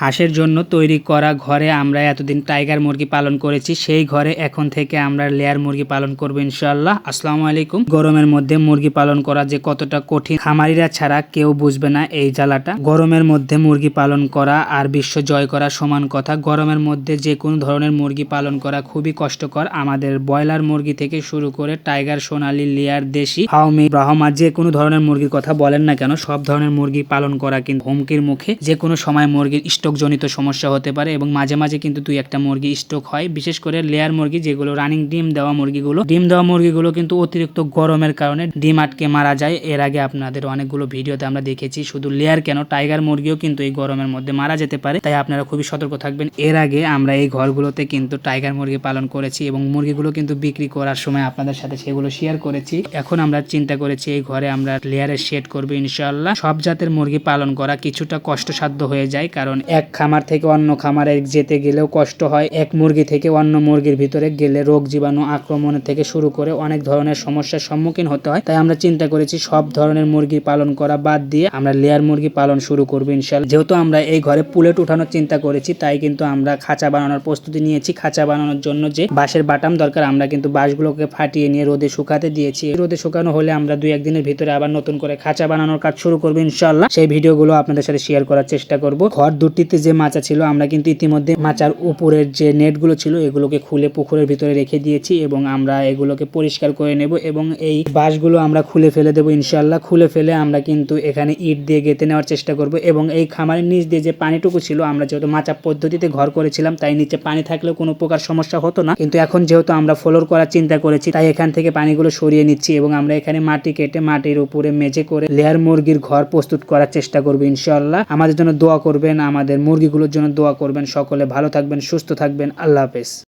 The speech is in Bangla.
হাঁসের জন্য তৈরি করা ঘরে আমরা এতদিন টাইগার মুরগি পালন করেছি, সেই ঘরে এখন থেকে আমরা লেয়ার মুরগি পালন করব ইনশাল্লাহ আসসালামু আলাইকুম। গরমের মধ্যে মুরগি পালন করা যে কতটা কঠিন, খামারিরা ছাড়া কেউ বুঝবে না এই জ্বালাটা। গরমের মধ্যে মুরগি পালন করা আর বিশ্ব জয় করা সমান কথা। গরমের মধ্যে যে কোনো ধরনের মুরগি পালন করা খুবই কষ্টকর। আমাদের ব্রয়লার মুরগি থেকে শুরু করে টাইগার, সোনালি, লেয়ার, দেশি হাউমি ব্রাহ্মা যে কোনো ধরনের মুরগির কথা বলেন না কেন, সব ধরনের মুরগি পালন করা কিন্তু হুমকির মুখে। যে কোনো সময় মুরগির স্টক জনিত সমস্যা হতে পারে এবং মাঝে মাঝে কিন্তু দুই একটা মুরগি স্টক হয়। বিশেষ করে লেয়ার মুরগি যেগুলো, রানিং ডিম দেওয়া মুরগিগুলো, ডিম দেওয়া মুরগিগুলো কিন্তু অতিরিক্ত গরমের কারণে ডিম আটকে মারা যায়। এর আগে আপনাদের অনেকগুলো ভিডিওতে আমরা দেখেছি, শুধু লেয়ার কেন, টাইগার মুরগিও কিন্তু এই গরমের মধ্যে মারা যেতে পারে। তাই আপনারা খুবই সতর্ক থাকবেন। এর আগে আমরা এই ঘরগুলোতে কিন্তু টাইগার মুরগি পালন করেছি এবং মুরগিগুলো কিন্তু বিক্রি করার সময় আপনাদের সাথে সেগুলো শেয়ার করেছি। এখন আমরা চিন্তা করেছি এই ঘরে আমরা লেয়ারের শেড করব ইনশাল্লাহ সব জাতের মুরগি পালন করা কিছুটা কষ্টসাধ্য হয়ে যায়, কারণ এক খামার থেকে অন্য খামারে যেতে গেলেও কষ্ট হয়। এক মুরগি থেকে অন্য মুরগির ভিতরে গেলে রোগ জীবাণু আক্রমণের থেকে শুরু করে অনেক ধরনের সমস্যার সম্মুখীন হতে হয়। তাই আমরা চিন্তা করেছি, সব ধরনের মুরগি পালন করা বাদ দিয়ে আমরা লেয়ার মুরগি পালন শুরু করব ইনশাল্লাহ। যেহেতু আমরা এই ঘরে পুলেট উঠানোর চিন্তা করেছি, তাই কিন্তু আমরা খাঁচা বানানোর প্রস্তুতি নিয়েছি। খাঁচা বানানোর জন্য যে বাঁশের বাটাম দরকার, আমরা কিন্তু বাঁশগুলোকে ফাটিয়ে নিয়ে রোদে শুকাতে দিয়েছি। রোদে শুকানো হলে আমরা দুই একদিনের ভিতরে আবার নতুন করে খাঁচা বানানোর কাজ শুরু করব ইনশাল্লাহ। সেই ভিডিওগুলো আপনাদের সাথে শেয়ার করার চেষ্টা করব। ঘর দুটিতে যে মাচা ছিল, আমরা কিন্তু ইতিমধ্যে মাচার উপরের যে নেটগুলো ছিল, এগুলোকে খুলে পুকুরের ভিতরে রেখে দিয়েছি এবং আমরা এগুলোকে পরিষ্কার করে নেব এবং এই বাঁশগুলো আমরা খুলে ফেলে দেবো ইনশাল্লাহ খুলে ফেলে আমরা কিন্তু এখানে ইট দিয়ে গেঁথে নেওয়ার চেষ্টা করব এবং এই খামারের নিচ দিয়ে যে পানিটুকু ছিল, আমরা যেহেতু মাচা পদ্ধতিতে ঘর করেছিলাম, তাই নিচে পানি থাকলেও কোনো প্রকার সমস্যা হতো না। কিন্তু এখন যেহেতু আমরা ফ্লোর করার চিন্তা করেছি, তাই এখান থেকে পানিগুলো সরিয়ে নিচ্ছি এবং আমরা এখানে মাটি কেটে মাটির উপরে মেঝে করে লেয়ার মুরগির ঘর প্রস্তুত করার চেষ্টা করব ইনশাল্লাহ আমাদের জন্য দোয়া করবেন আমাদের মুরগিগুলোর জন্য দোয়া করবেন। সকলে ভালো থাকবেন সুস্থ থাকবেন। আল্লাহ হাফেজ।